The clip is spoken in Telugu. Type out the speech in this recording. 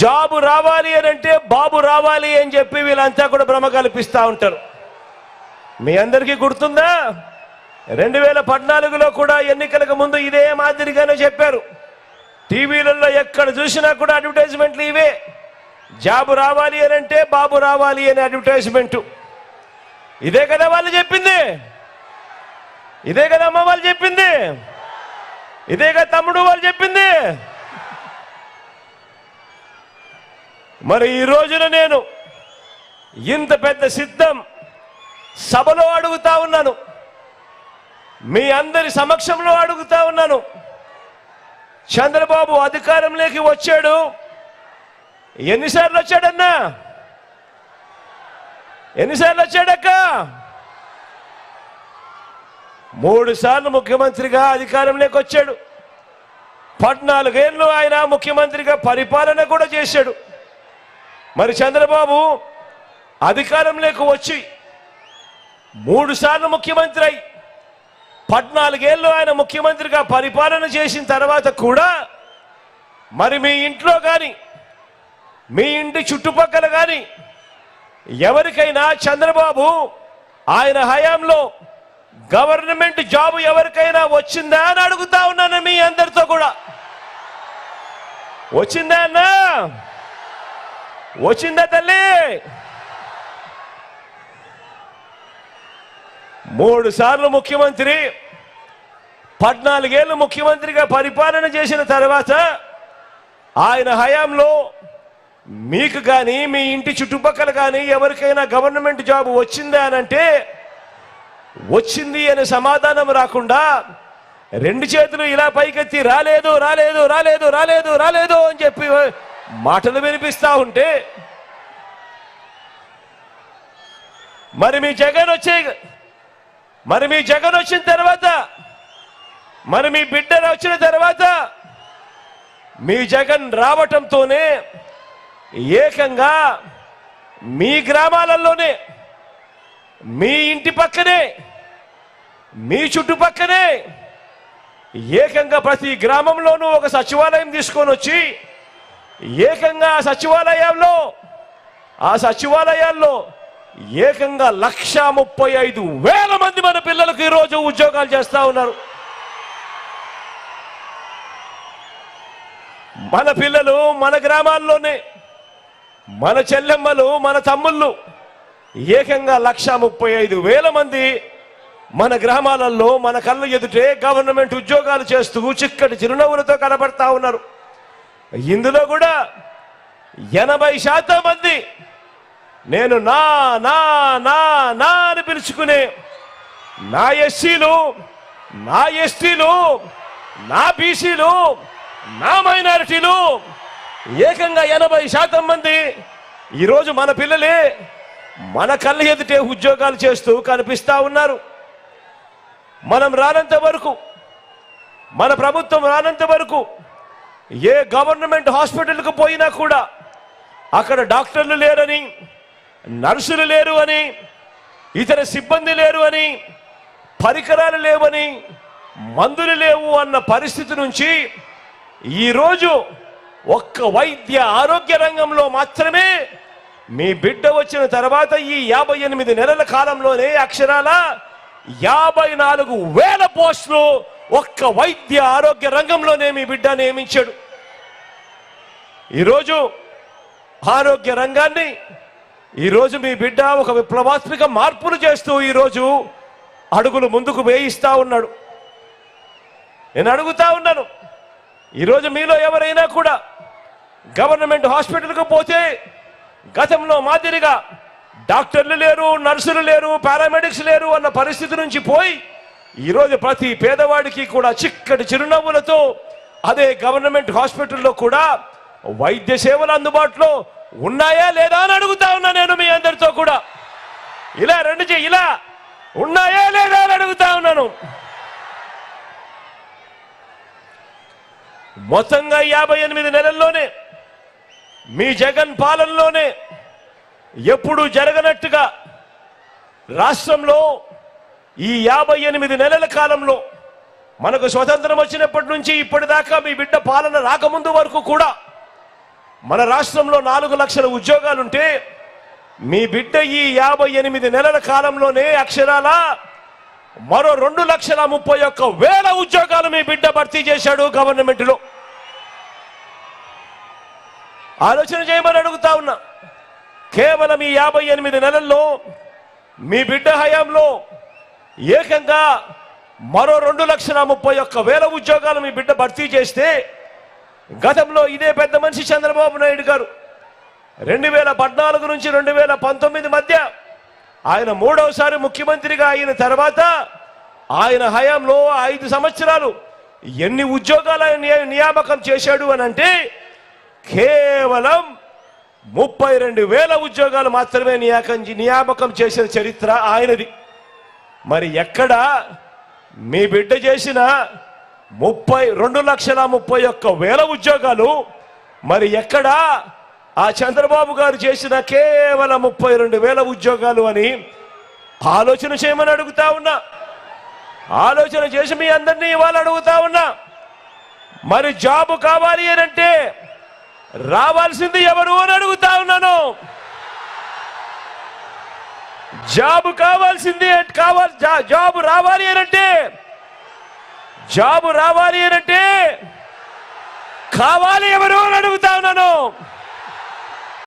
జాబు రావాలి అని అంటే బాబు రావాలి అని చెప్పి వీళ్ళంతా కూడా భ్రమ కల్పిస్తూ ఉంటారు. మీ అందరికీ గుర్తుందా? రెండు వేల పద్నాలుగులో కూడా ఎన్నికలకు ముందు ఇదే మాదిరిగానే చెప్పారు. టీవీలలో ఎక్కడ చూసినా కూడా అడ్వర్టైజ్మెంట్లు ఇవే. జాబు రావాలి అని అంటే బాబు రావాలి అనే అడ్వర్టైజ్మెంట్. ఇదే కదా వాళ్ళు చెప్పింది? ఇదే కదా అమ్మ వాళ్ళు చెప్పింది? ఇదే కదా తమ్ముడు వాళ్ళు చెప్పింది? మరి ఈ రోజున నేను ఇంత పెద్ద సిద్ధం సభలో అడుగుతా ఉన్నాను. మీ అందరి సమక్షంలో అడుగుతా ఉన్నాను. చంద్రబాబు అధికారంలోకి వచ్చాడు. ఎన్నిసార్లు వచ్చాడన్నా? ఎన్నిసార్లు వచ్చాడక్క? మూడు సార్లు ముఖ్యమంత్రిగా అధికారంలోకి వచ్చాడు. పద్నాలుగేళ్ళు ఆయన ముఖ్యమంత్రిగా పరిపాలన కూడా చేశాడు. మరి చంద్రబాబు అధికారంలోకి వచ్చి మూడు సార్లు ముఖ్యమంత్రి అయి పద్నాలుగేళ్ళు ఆయన ముఖ్యమంత్రిగా పరిపాలన చేసిన తర్వాత కూడా మరి మీ ఇంట్లో కానీ మీ ఇంటి చుట్టుపక్కల కానీ ఎవరికైనా చంద్రబాబు ఆయన హయాంలో గవర్నమెంట్ జాబ్ ఎవరికైనా వచ్చిందా అని అడుగుతా ఉన్నాను మీ అందరితో కూడా. వచ్చిందా అన్నా? వచ్చిందా తల్లి? మూడు సార్లు ముఖ్యమంత్రి పద్నాలుగేళ్ళు ముఖ్యమంత్రిగా పరిపాలన చేసిన తర్వాత ఆయన హయాంలో మీకు కానీ మీ ఇంటి చుట్టుపక్కల కానీ ఎవరికైనా గవర్నమెంట్ జాబ్ వచ్చిందా అని అంటే వచ్చింది అనే సమాధానం రాకుండా రెండు చేతులు ఇలా పైకెత్తి రాలేదు రాలేదు రాలేదు రాలేదు రాలేదు అని చెప్పి మాటలు వినిపిస్తా ఉంటే మరి మీ జగన్ వచ్చే మరి మీ జగన్ వచ్చిన తర్వాత మరి మీ బిడ్డలు వచ్చిన తర్వాత మీ జగన్ రావటంతోనే ఏకంగా మీ గ్రామాలలోనే మీ ఇంటి పక్కనే మీ చుట్టుపక్కనే ఏకంగా ప్రతి గ్రామంలోనూ ఒక సచివాలయం తీసుకొని వచ్చి ఏకంగా ఆ సచివాలయంలో ఆ సచివాలయాల్లో ఏకంగా లక్ష ముప్పై ఐదు వేల మంది మన పిల్లలకు ఈరోజు ఉద్యోగాలు చేస్తూ ఉన్నారు. మన పిల్లలు మన గ్రామాల్లోనే మన చెల్లెమ్మలు మన తమ్ముళ్ళు ఏకంగా లక్ష ముప్పై ఐదు వేల మంది మన గ్రామాలలో మన కళ్ళు ఎదుటే గవర్నమెంట్ ఉద్యోగాలు చేస్తూ చిక్కటి చిరునవ్వులతో కనబడతా ఉన్నారు. ఇందులో కూడా ఎనభై శాతం మంది నేను నా నా నా నా అని పిలుచుకునే నా ఎస్సీలు నా ఎస్టీలు నా బీసీలు నా మైనారిటీలు ఏకంగా ఎనభై శాతం మంది ఈరోజు మన పిల్లలే మన కళ్ళ ఎదుటే ఉద్యోగాలు చేస్తూ కనిపిస్తూ ఉన్నారు. మనం రానంత వరకు మన ప్రభుత్వం రానంత వరకు ఏ గవర్నమెంట్ హాస్పిటల్కు పోయినా కూడా అక్కడ డాక్టర్లు లేరని నర్సులు లేరు అని ఇతర సిబ్బంది లేరు అని పరికరాలు లేవని మందులు లేవు అన్న పరిస్థితి నుంచి ఈరోజు ఒక్క వైద్య ఆరోగ్య రంగంలో మాత్రమే మీ బిడ్డ వచ్చిన తర్వాత ఈ యాభై ఎనిమిది నెలల కాలంలోనే అక్షరాల యాభై నాలుగు వేల పోస్టులు ఒక్క వైద్య ఆరోగ్య రంగంలోనే మీ బిడ్డ నియమించాడు. ఈరోజు ఆరోగ్య రంగాన్ని ఈరోజు మీ బిడ్డ ఒక విప్లవాత్మక మార్పులు చేస్తూ ఈరోజు అడుగులు ముందుకు వేయిస్తా ఉన్నాడు. నేను అడుగుతా ఉన్నాను ఈరోజు మీలో ఎవరైనా కూడా గవర్నమెంట్ హాస్పిటల్కు పోతే గతంలో మాదిరిగా డాక్టర్లు లేరు నర్సులు లేరు పారామెడిక్స్ లేరు అన్న పరిస్థితి నుంచి పోయి ఈరోజు ప్రతి పేదవాడికి కూడా చిక్కటి చిరునవ్వులతో అదే గవర్నమెంట్ హాస్పిటల్లో కూడా వైద్య సేవలు అందుబాటులో ఉన్నాయా లేదా అని అడుగుతా ఉన్నా నేను మీ అందరితో కూడా. ఇలా రెండు చెయ్యి ఇలా ఉన్నాయా లేదా అని అడుగుతా ఉన్నాను. మొత్తంగా యాభై ఎనిమిది నెలల్లోనే మీ జగన్ పాలనలోనే ఎప్పుడు జరగనట్టుగా రాష్ట్రంలో ఈ యాభై ఎనిమిది నెలల కాలంలో మనకు స్వతంత్రం వచ్చినప్పటి నుంచి ఇప్పటిదాకా మీ బిడ్డ పాలన రాకముందు వరకు కూడా మన రాష్ట్రంలో నాలుగు లక్షల ఉద్యోగాలుంటే మీ బిడ్డ ఈ యాభై ఎనిమిది నెలల కాలంలోనే అక్షరాల మరో రెండు లక్షల ముప్పై ఒక్క వేల ఉద్యోగాలు మీ బిడ్డ భర్తీ చేశాడు గవర్నమెంట్లో. ఆలోచన చేయమని అడుగుతా ఉన్నా. కేవలం ఈ యాభై ఎనిమిది నెలల్లో మీ బిడ్డ హయాంలో ఏకంగా మరో రెండు లక్షల ముప్పై ఒక్క వేల ఉద్యోగాలు మీ బిడ్డ భర్తీ చేస్తే గతంలో ఇదే పెద్ద మనిషి చంద్రబాబు నాయుడు గారు రెండు వేల పద్నాలుగు నుంచి రెండు వేల పంతొమ్మిది మధ్య ఆయన మూడవసారి ముఖ్యమంత్రిగా అయిన తర్వాత ఆయన హయాంలో ఐదు సంవత్సరాలు ఎన్ని ఉద్యోగాలు ఆయన నియామకం చేశాడు అని అంటే కేవలం ముప్పై రెండు వేల ఉద్యోగాలు మాత్రమే నియాకం నియామకం చేసిన చరిత్ర ఆయనది. మరి ఎక్కడ మీ బిడ్డ చేసిన ముప్పై రెండు లక్షల ముప్పై ఒక్క వేల ఉద్యోగాలు మరి ఎక్కడ ఆ చంద్రబాబు గారు చేసిన కేవలం ముప్పై రెండు వేల ఉద్యోగాలు అని ఆలోచన చేయమని అడుగుతా ఉన్నా. ఆలోచన చేసి మీ అందరినీ ఇవాళ అడుగుతా ఉన్నా. మరి జాబు కావాలి అని అంటే రావాల్సింది ఎవరు అని అడుగుతా ఉన్నాను. జాబు కావాల్సింది అంటే కావాలి జా- జాబు రావాలి అనంటే అంటే జాబు రావాలి అనంటే అంటే కావాలి ఎవరు అని అడుగుతా ఉన్నాను.